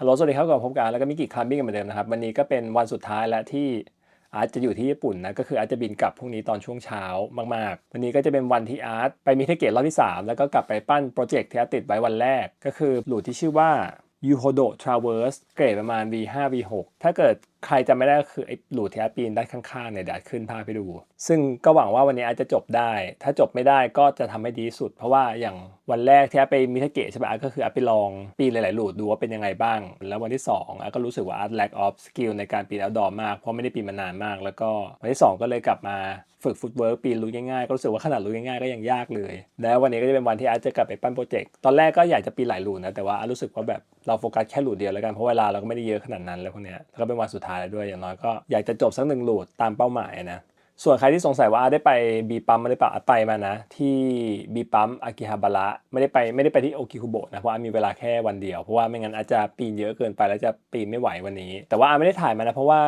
ฮัลโหลสวัสดีครับกับพบกันแล้วก็มิกิคลัมบิ้งกันเหมือนเดิมนะครับวันนี้ก็เป็นวันสุดท้ายและที่อาร์ตจะอยู่ที่ญี่ปุ่นนะก็คืออาร์ตจะบินกลับพรุ่งนี้ตอนช่วงเช้ามากๆ วันนี้ก็จะเป็นวันที่อาร์ตไปมิเทเกตรอบที่ 3 แล้วก็กลับไปปั้นโปรเจกต์ที่อาร์ตติดไว้วันแรก ก็คือหลูดที่ชื่อว่ายูโฮโดทราเวิร์สเกรดประมาณ V5 V6 ถ้าเกิดใครจำไม่ได้ก็คือไอ้หลูดที่อาร์ตปีนด้านข้างๆเนี่ยเดี๋ยวขึ้นภาพให้ดู ซึ่งก็หวังว่าวันนี้อาจจะจบได้ ถ้าจบไม่ได้ก็จะทำให้ดีที่สุด เพราะว่าอย่างวันแรกที่อาไปมิทเกะใช่ไหมอาก็คืออาไปลองปีนหลายๆหลูดดูว่าเป็นยังไงบ้าง แล้ววันที่2อาก็รู้สึกว่าอาร์ต lack of skill ในการปีน outdoor มาก เพราะไม่ได้ปีนมานานมาก แล้วก็วันที่ 2 ก็เลยกลับมาฝึกฟุตเวิร์กปีนรูง่ายๆ ก็รู้สึกว่าขนาดรูง่ายๆก็ยังยากเลย แล้ววันนี้ก็จะเป็นวันที่อาร์ตจะกลับไปปั้นโปรเจกต์ ตอนแรกก็อยากจะปีนหลายรูนะ แต่ว่าอาร์ตรู้สึกว่าแบบเราโฟกัสแค่รูเดียวแล้วกัน เพราะเวลาเราก็ไม่ได้เยอะขนาดนั้นแล้วพวกเนี้ยแล้วก็เป็นวันสุดท้ายแล้วด้วยอย่างน้อยก็อยากจะจบสักหนึ่งรูดตามเป้าหมายนะส่วนใครที่สงสัยว่าอาได้ไปบีปั๊มไม่ได้ปะอาไปมานะ ที่บีปั๊มอากิฮาบาระไม่ได้ไปไม่ได้ไปที่โอกิคุโบะนะเพราะอามีเวลาแค่วันเดียว เพราะว่าไม่งั้นอาจจะปีนเยอะเกินไปแล้วจะปีนไม่ไหววันนี้ แต่ว่าอาไม่ได้ถ่ายมานะเพราะว่า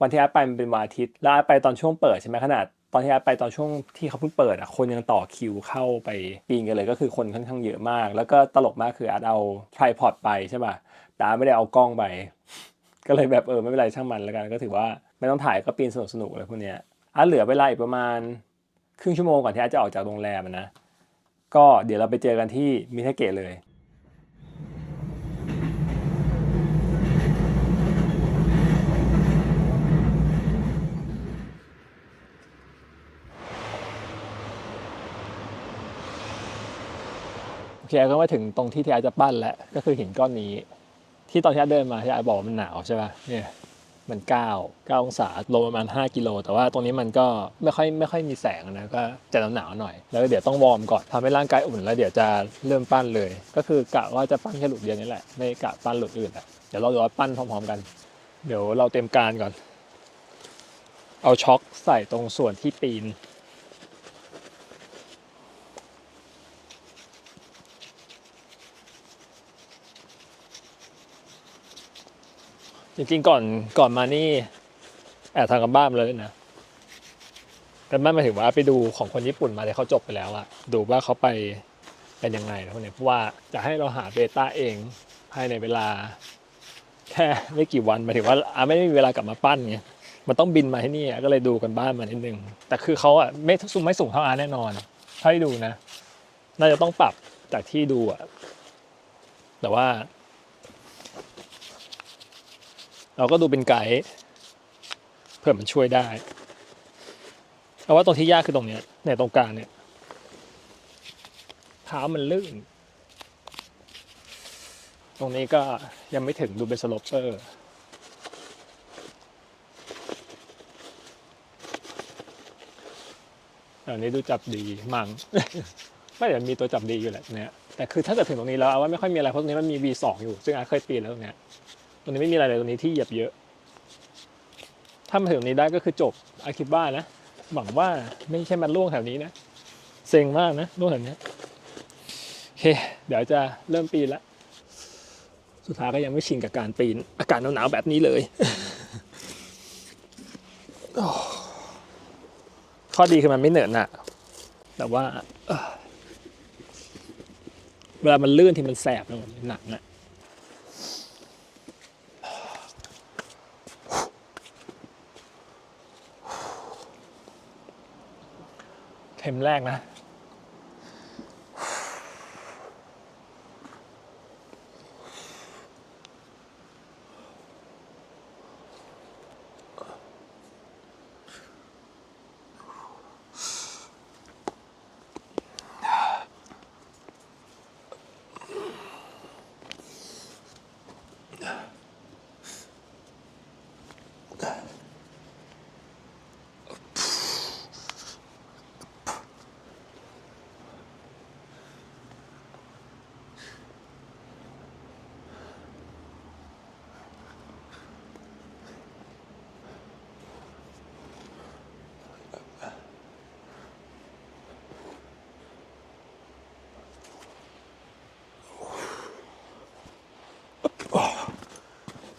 วันที่อาไปมันเป็นวันอาทิตย์แล้วอาไปตอนช่วงเปิดใช่ไหมขนาดตอนที่อาไปตอนช่วงที่เขาเพิ่งเปิดอะคนยังต่อคิวเข้าไปปีนกันเลยก็คือคนค่อนข้างเยอะมาก แล้วก็ตลกมากคืออาเอาทริพอดไปใช่ป่ะแต่อาไม่ได้เอากล้องไป ก็เลยแบบเออไม่เป็นไรช่างมันแล้วกัน ก็ถือว่าไม่ต้องถ่ายก็ปีนสนุกสนุกๆอะไรพวกเนี้ยอาร์ตเหลือเวลาอีกประมาณครึ่งชั่วโมงก่อนที่อาจะออกจากโรงแรมนะ ก็เดี๋ยวเราไปเจอกันที่มิเทเกะเลยโอเคก็มาถึงตรงที่ที่อาจะปั้นแล้วก็คือหินก้อนนี้ ที่ตอนที่อาเดินมาที่อาบอกว่ามันหนาวใช่ป่ะเนี่ยมัน9 9องศาลงประมาณ 5 กิโล แต่ว่าตรงนี้มันก็ไม่ค่อยไม่ค่อยมีแสงนะ ก็จะหนาวหน่อย แล้วเดี๋ยวต้องวอร์มก่อนทำให้ร่างกายอุ่นแล้วเดี๋ยวจะเริ่มปั้นเลย ก็คือกะว่าจะปั้นแค่หลุดเดียวนี่แหละ ไม่กะปั้นหลุดอื่นอะเดี๋ยวเราดูว่าปั้นพร้อมๆกัน เดี๋ยวเราเต็มการก่อน เอาช็อคใส่ตรงส่วนที่ปีน จริงๆก่อนก่อนมานี่แอบทำกันบ้านมาเลยนะกันบ้านหมายถึงว่าไปดูของคนญี่ปุ่นมาที่เขาจบไปแล้วอะดูว่าเขาไปเป็นยังไงนะพวกเนี้ยเพราะว่าจะให้เราหาเบต้าเองภายในเวลา แค่ไม่กี่วันหมายถึงว่าอาไม่ได้มีเวลากลับมาปั้นไงมันต้องบินมาที่นี่ก็เลยดูกันบ้านมานิดนึงแต่คือเขาอะไม่สูงไม่สูงเท่าอาแน่นอนเท่าที่ดูนะ น่าจะต้องปรับจากที่ดูอะแต่ว่า เราก็ดูเป็นไกด์เพื่อมันช่วยได้เอาว่าตรงที่ยากคือตรงเนี้ยในตรงกลางเนี่ยเท้ามันลื่น ตรงนี้ก็ยังไม่ถึงดูเป็นสโลปเปอร์อันนี้ดูจับดีมังไม่เดี๋ยวมีตัวจับดีอยู่แหละเนี่ยแต่คือถ้าเกิดถึงตรงนี้แล้วเอาว่าไม่ค่อยมีอะไรเพราะตรงนี้มันมี V2 อยู่ ซึ่งอาเคยปีนแล้วตรงเนี้ย รงนี้ไม่มีอะไรเลยตรงนี้ที่เหยียบเยอะ ถ้ามาถึงนี้ได้ก็คือจบอาคิดว่านะ หวังว่าไม่ใช่มันล่วงแถวนี้นะ เซ็งมากนะล่วงแถวนี้โอเค เดี๋ยวจะเริ่มปีนละสุดท้ายก็ยังไม่ชินกับการปีน อากาศหนาวๆแบบนี้เลย ข้อดีคือมันไม่เหนอะหนะแต่ว่าเวลามันลื่นที่มันแสบนะมันหนักนะ มแรกนะ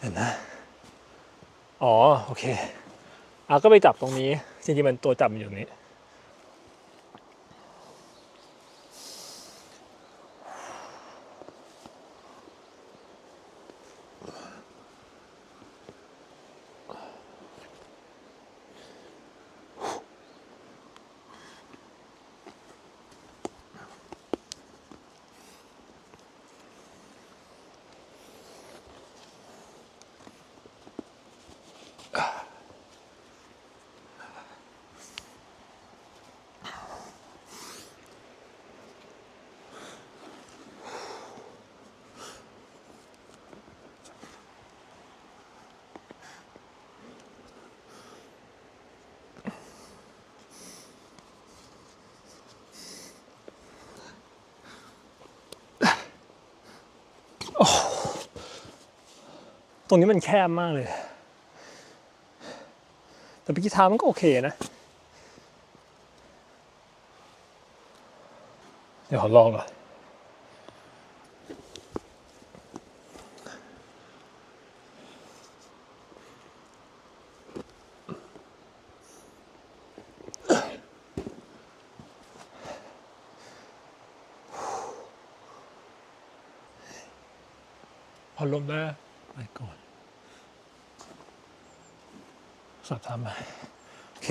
ห็นนะ อ๋อ โอเคอาก็ไปจับตรงนี้ จริงๆมันตัวจับมันอยู่ตรงนี้ ตรงนี้มันแคบมากเลย แต่พิกีทามันก็โอเคนะ เดี๋ยวขอลองก่อนพอลมได้ไปก่อน สอบถามมาโอเค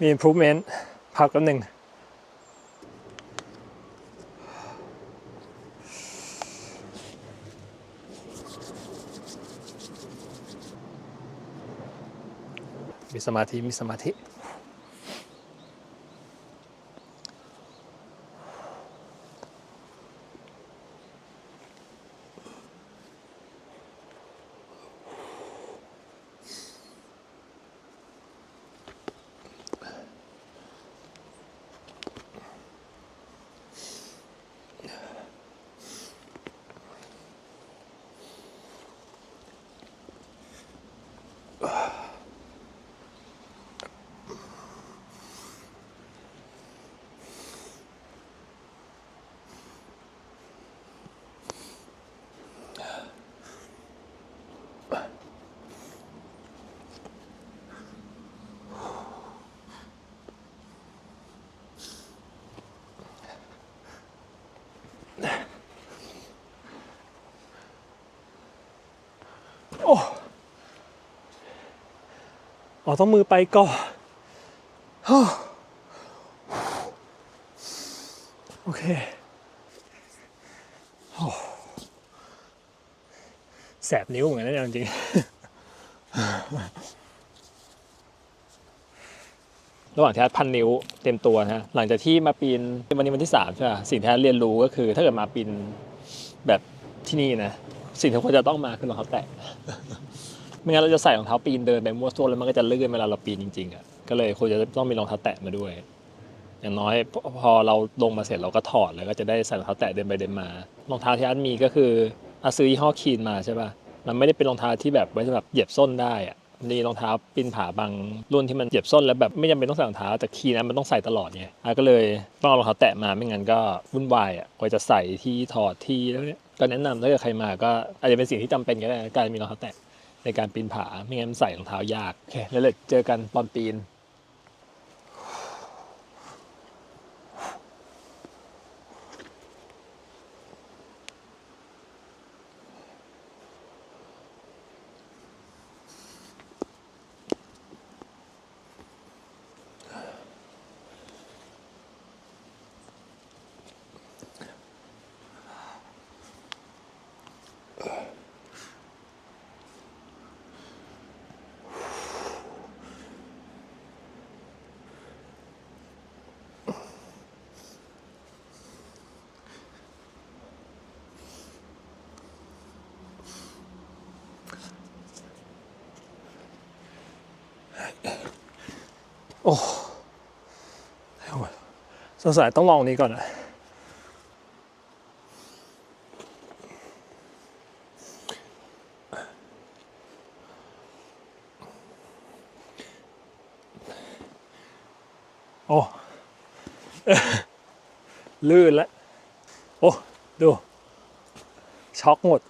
มี improvement พักกันหนึ่งมีสมาธิ มีสมาธิ โอ้ อ๋อต้องมือไปก่อนฮ่าโอเคโอ้แสบนิ้วเหมือนกันนะเนี่ยจริงๆระหว่างที่อาร์ตพันนิ้วเต็มตัวนะฮะหลังจากที่มาปีนวันนี้วันที่สามใช่ไหมสิ่งที่อาร์ตเรียนรู้ก็คือ ถ้าเกิดมาปีนแบบที่นี่นะ สิ่งที่ควรจะต้องมาคือรองเท้าแตะ ไม่งั้นเราจะใส่รองเท้าปีนเดินไปมั่วซั่วแล้วมันก็จะลื่นเวลาเราปีนจริงๆอะก็เลยควรจะต้องมีรองเท้าแตะมาด้วย อย่างน้อยพอเราลงมาเสร็จเราก็ถอดแล้วก็จะได้ใส่รองเท้าแตะเดินไปเดินมารองเท้าที่อาร์ตมีก็คืออาซื้อยี่ห้อคีนมาใช่ป่ะมันไม่ได้เป็นรองเท้าที่แบบไว้สำหรับเหยียบส้นได้อะมีรองเท้าปีนผาบางรุ่นที่มันเหยียบส้นแล้วแบบไม่จำเป็นต้องใส่รองเท้าแต่คีนนั้นมันต้องใส่ตลอดไงอาก็เลยต้องเอารองเท้าแตะมาไม่งั้นก็วุ่นวายอะกว่าจะใส่ที่ถอดที่แล้วเนี่ยก็แนะนำถ้าเกิดใครมาก็อาจจะเป็นสิ่งที่จำเป็นก็ได้การมีรองเท้าแตะ ในการปีนผาไม่งั้นมันใส่รองเท้ายากโอเคแล้วเลยเจอกันตอนปีน โอ้เอาวะสงสัยต้องลองนี้ก่อนนะโอ้ลื่นแล้ว โอ้ ดู ช็อกหมด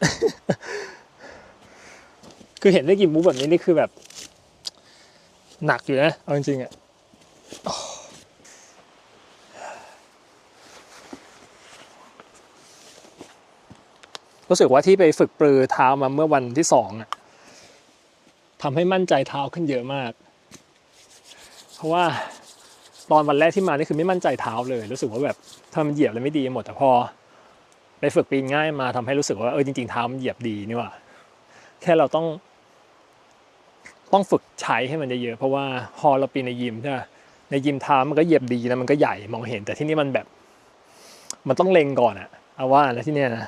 คือเห็นได้กี่มูฟแบบนี้นี่คือแบบ หนักอยู่นะ เอาจริงๆอะ รู้สึกว่าที่ไปฝึกปรือเท้ามาเมื่อวันที่สองอะทำให้มั่นใจเท้าขึ้นเยอะมาก เพราะว่าตอนวันแรกที่มานี่คือไม่มั่นใจเท้าเลย รู้สึกว่าแบบถ้ามันเหยียบแล้วไม่ดีหมดแต่พอ ไปฝึกปีนง่ายมาทำให้รู้สึกว่าเออจริงๆเท้ามันเหยียบดีนี่ว่าแค่เราต้อง ต้องฝึกใช้ให้มันเยอะๆเพราะว่าพอเราปีนในยิมใช่ไหม ในยิมเท้ามันก็เหยียบดีแล้วมันก็ใหญ่มองเห็น แต่ที่นี่มันแบบ มันต้องเล็งก่อนอะเอาว่าแล้วที่เนี้ยนะ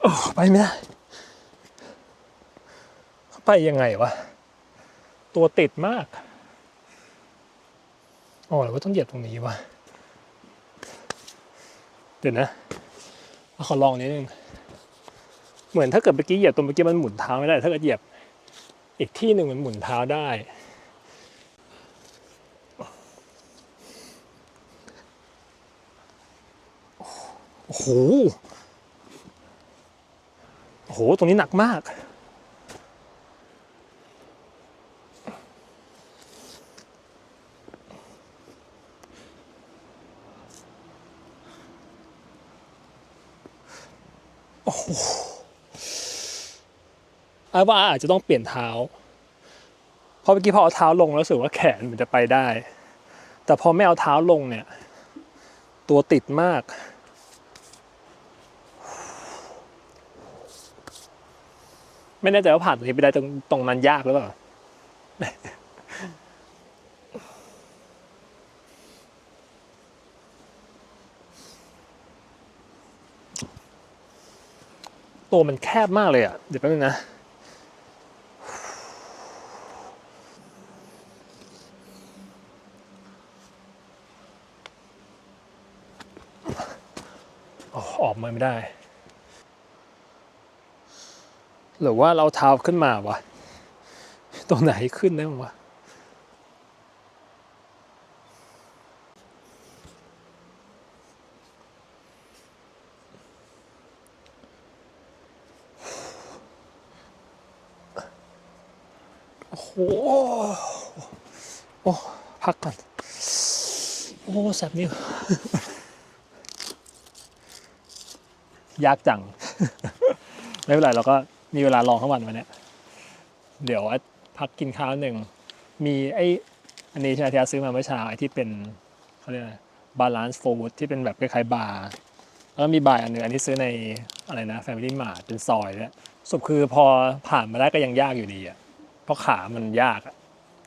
โอ้ไปไม่ได้ไปยังไงวะ ตัวติดมากอ๋อหรือว่าต้องเหยียบตรงนี้วะเดี๋ยวนะขอลองนิดนึง เหมือนถ้าเกิดเมื่อกี้เหยียบตรงเมื่อกี้มันหมุนเท้าไม่ได้ ถ้าเกิดเหยียบ อีกที่หนึ่งมันหมุนเท้าได้ โอ้โห โอ้โห ตรงนี้หนักมากโอ้โห อาว่าอาจจะต้องเปลี่ยนเท้าเพราะเมื่อกี้พอเอาเท้าลงแล้วรู้สึกว่าแขนมันจะไปได้ แต่พอไม่เอาเท้าลงเนี่ย ตัวติดมาก ไม่แน่ใจว่าผ่านตรงนี้ไปได้ตรงตรงนั้นยากหรือเปล่าตัวมันแคบมากเลยอะ เดี๋ยวแป๊บนึงนะ ออกมาไม่ได้ หรือว่าเราเท้าขึ้นมาวะตรงไหนขึ้นได้บ้างวะโอ้โหโอ้พักก่อน โอ้แสบนิ้ว ยากจัง ไม่เป็นไรเราก็มีเวลาลองทั้งวันวันนี้เดี๋ยวพักกินข้าวหนึ่ง มีไออันนี้ช่ไหมที่อาร์ซื้อมาเมื่อเช้าไอที่เป็นเขาเรียกอะไรบาลานซ์โฟร์ดที่เป็นแบบคล้ายๆบาร์แล้วก็มีบาร์อันหนึ่งอันที่ซื้อในอะไรนะ Family Mart เป็นซอยเนี่ยสรุดคือพอผ่านมาได้ก็ยังยากอยู่ดีอะเพราะขามันยากอะ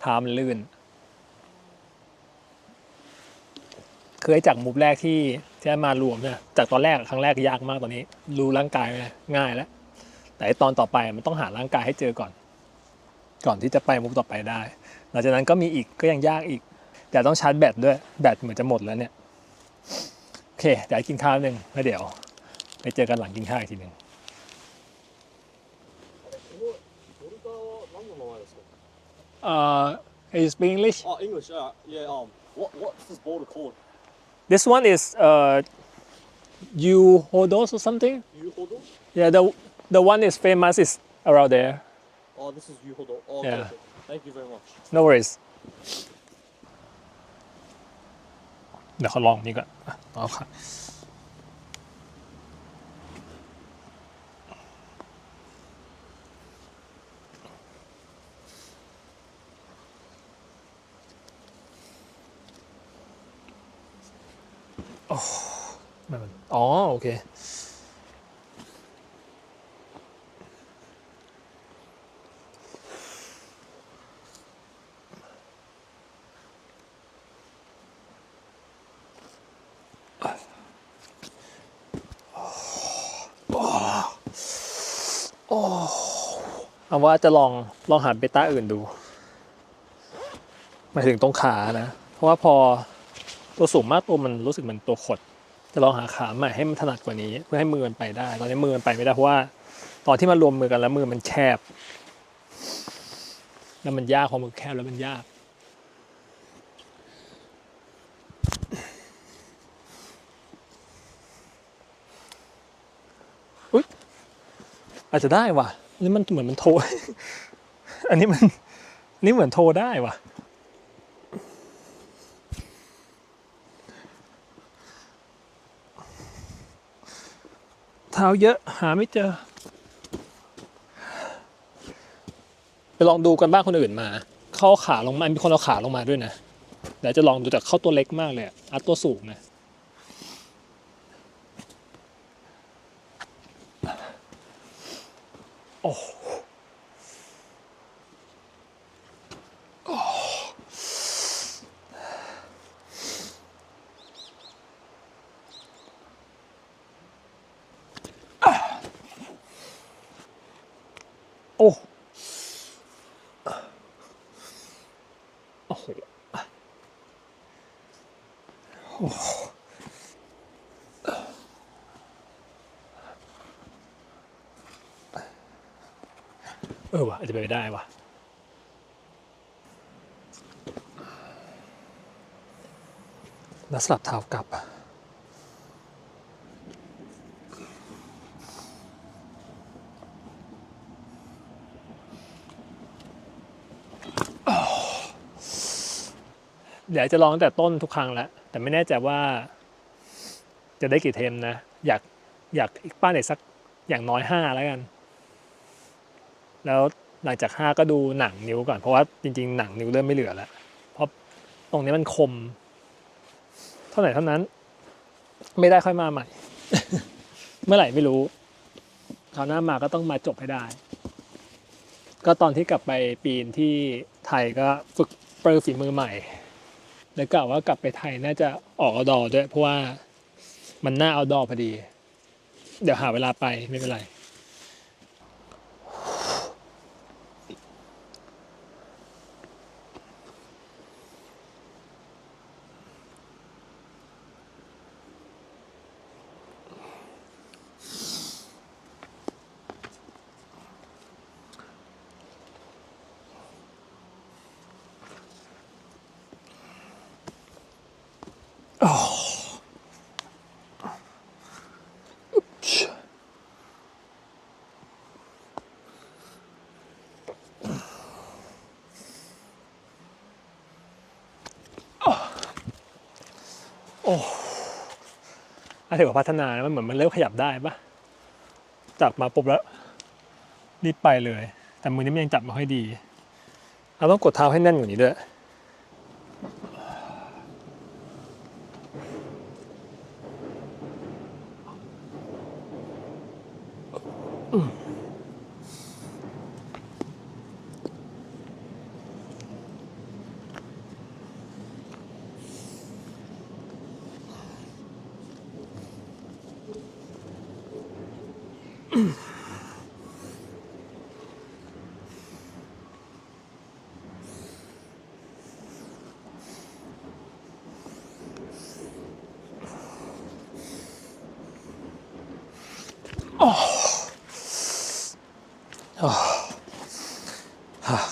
เท้ามันลื่น คยจากมูฟแรกที่ที่มารวมเนี่ยจากตอนแรกครั้งแรกยากมากตอนนี้ รู้ร่างกายง่ายแล้ว แต่ตอนต่อไปมันต้องหาร่างกายให้เจอก่อน ก่อนที่จะไปมูฟต่อไปได้ หลังจากนั้นก็มีอีกก็ยังยากอีก แต่ต้องชาร์จแบตด้วยแบตเหมือนจะหมดแล้วเนี่ยโอเคเดี๋ยวกินข้าวหนึ่งแล้วเดี๋ยว ไปเจอกันหลังกินข้าวอีกทีหนึ่งเอ่อ is English? Oh, English. Uh, yeah. Um, what what's this border called? this one is uh you hodos or something Yuhodo. yeah the the one is famous is around there Oh, this is Yuhodo. Oh, okay, Yeah. okay. Thank you very much. no worries เดี๋ยวเขาลองนี่ก่อนอ่ะเอาค่ะ โอ้ไม่เป็นอ๋อ โอเค เอาว่าจะลองลองหาเบต้าอื่นดูหมายถึงตรงขานะ เพราะว่าพอ ตัวสูงมากตัวมันรู้สึกเหมันตัวขด จะลองหาขาใหม่ให้มันถนัดกว่านี้ เพื่อให้มือมันไปได้ ตอนนี้มือมันไปไม่ได้เพราะว่า ตอนที่มันรวมมือกันแล้วมือมันแคบ แล้วมันยากพอมือแคบแล้วมันยากอุ๊ยอาจจะได้ว่ะนนี้มันเหมือนมันโทร อันนี้มันอันนี่เหมือนโทรได้ว่ะ ท้าเยอะหาไม่เจอ ไปลองดูกันบ้างคนอื่นมา เข้าขาลงมา มีคนเอาขาลงมาด้วยนะเดี๋ยวจะลองดูแต่เข้าตัวเล็กมากเลยอะอัดตัวสูงนะ โอ้โหโอ้โอ้โหโอ้โห เออว่ะอาจจะไปได้ว่ะแล้วสลับเท้ากลับเดี๋ยวจะลองแต่ต้นทุกครั้งแล้ว แต่ไม่แน่ใจว่าจะได้กี่เทมนะ อยากอยากอีกป้าไหนสักอย่างน้อยห้าแล้วกัน แล้วหลังจากห้าก็ดูหนังนิ้วก่อน เพราะว่าจริง ๆ หนังนิ้วเริ่มไม่เหลือแล้ว เพราะตรงนี้มันคม เท่าไหร่เท่านั้น ไม่ได้ค่อยมาใหม่ เมื่อไหร่ไม่รู้คราวหน้ามาก็ต้องมาจบให้ได้ ก็ตอนที่กลับไปปีนที่ไทยก็ฝึกเปรอฝีมือใหม่ แล้วกะว่ากลับไปไทยน่าจะออกเอาดอด้วย เพราะว่ามันน่าเอาดอพอดี เดี๋ยวหาเวลาไปไม่เป็นไร โอ้อาถือว่าพัฒนานะมันเหมือนมันเริ่มขยับได้ปะจับมาปุ๊บแล้วรีบไปเลย แต่มือนี้มันยังจับไม่ค่อยดี เราต้องกดเท้าให้แน่นกว่านี้ด้วย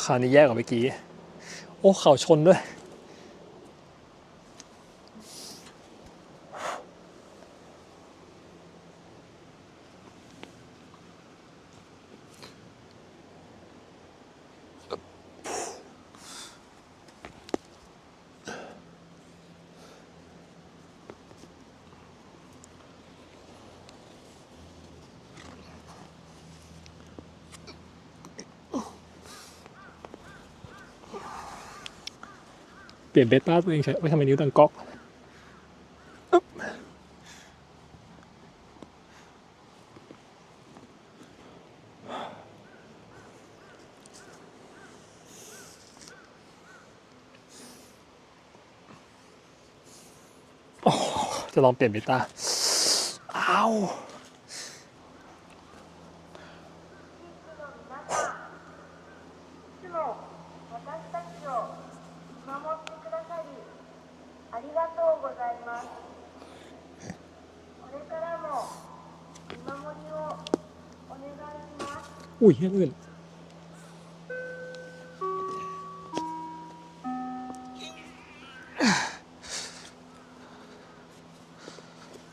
คราวนี้แย่กว่าเมื่อกี้ โอ้ เข่าชนด้วย ปลี่ยนเบต้าตัวเองใช้ไว้ทำไมนิ้วดังก๊อกจะลองเปลี่ยนเบต้าอ้าว อุ้ยอย่างอื่น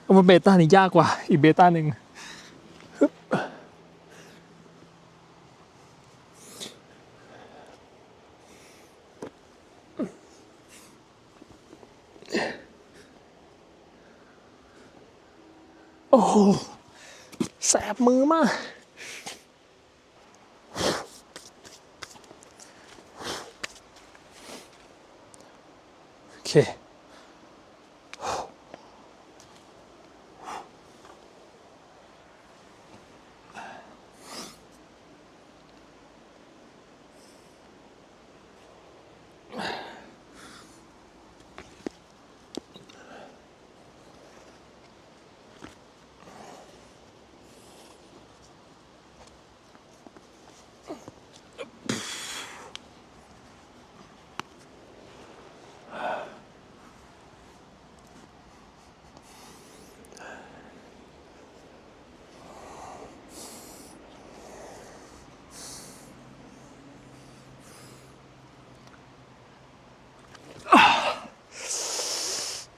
เอามาเบต้านี่ยากกว่า อีกเบต้าหนึ่ง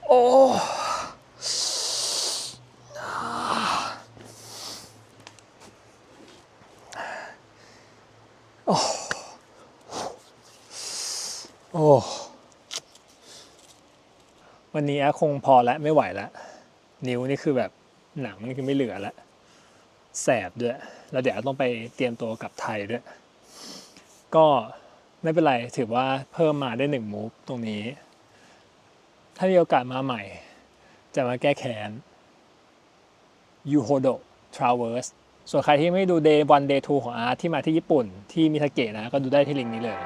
โอ้โอ้โอ้ วันนี้อะคงพอแล้วไม่ไหวแล้วนิ้วนี่คือแบบหนังมันคือไม่เหลือแล้วแสบด้วย แล้วเดี๋ยวต้องไปเตรียมตัวกลับไทยด้วย ก็ไม่เป็นไรถือว่าเพิ่มมาได้หนึ่งมูฟตรงนี้ ถ้ามีโอกาสมาใหม่ จะมาแก้แค้นยูโฮโด Traverse ส่วนใครที่ไม่ดู Day 1 Day 2 ของอาร์ตที่มาที่ญี่ปุ่นที่มิทาเกะนะ ก็ดูได้ที่ลิงก์นี้เลย